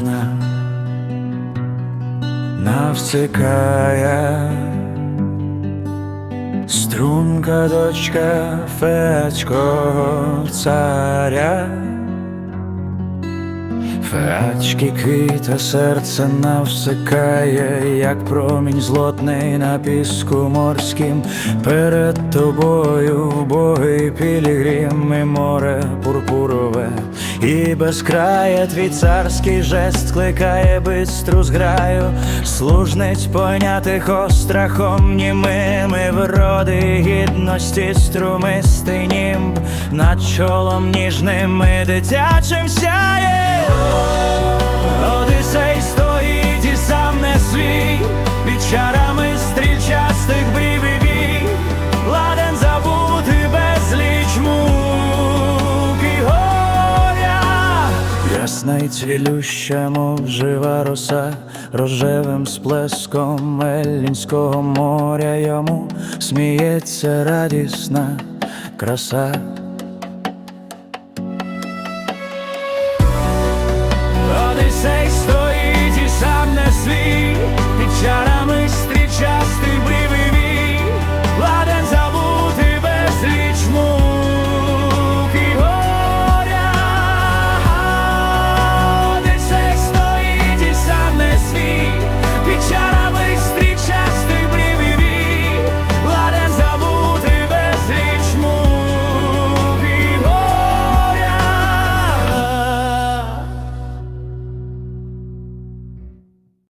ніжна навсикає струнка дочка феацького царя. Феачки квіта серце навсикає, як промінь злотний на піску морським. Перед тобою боги пілігрим і море пурпурове, і безкрає твій царський жест кликає бистру зграю, служниць понятих острахом німими вроди гідності струмистий німб над чолом ніжним і дитячим сяє. Одисей стоїть і сам не свій, під стрільчастих бив і ладен забути безліч. Ясна й цвілюща, мов жива роса, рожевим сплеском Еллінського моря йому сміється радісна краса.